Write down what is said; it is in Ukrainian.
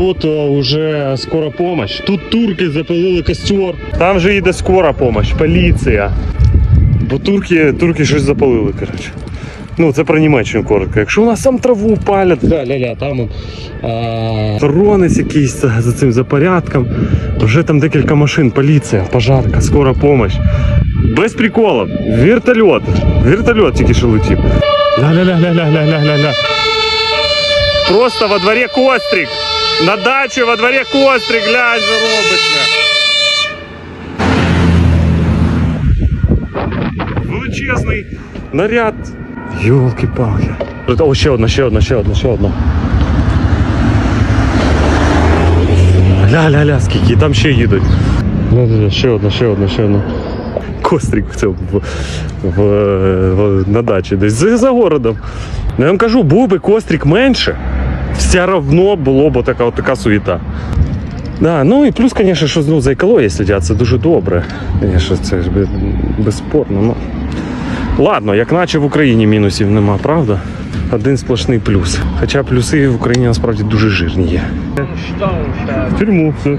Тут уже скора помощь. Тут турки запалили костер. Там же їде скора помощь, поліція. Бо турки, турки щось запалили, коротше. Ну, це про Німеччину коротко. Якщо у нас там траву палять, ля-ля-ля, там а... сторонець якийсь за за цим за порядком. Вже там декілька машин, поліція, пожарка, скора помощь. Без приколів. Вертольот. Вертольот тільки що летів. Ля-ля-ля-ля-ля-ля-ля-ля. Просто во дворі кострик. На дачу во дворі кострик, глянь, що робиться. Величезний наряд. Йолки-палки. О, ще одна, ще одна, ще одна, ще одна. Ля-ля-ля, скільки, там ще їдуть. Ще одна, ще одна, ще одна. Кострик в цьому в, в, в, на дачі, десь за, за городом. Ну, я вам кажу, був би кострик менше, все равно було б така, така суєта. Да, ну і плюс, звісно, що ну, за екологією сидять, це дуже добре. Звісно, це ж безспорно. Ну. Ладно, як наче в Україні мінусів нема, правда? Один сплошний плюс. Хоча плюси в Україні насправді дуже жирні є. В тюрму. все.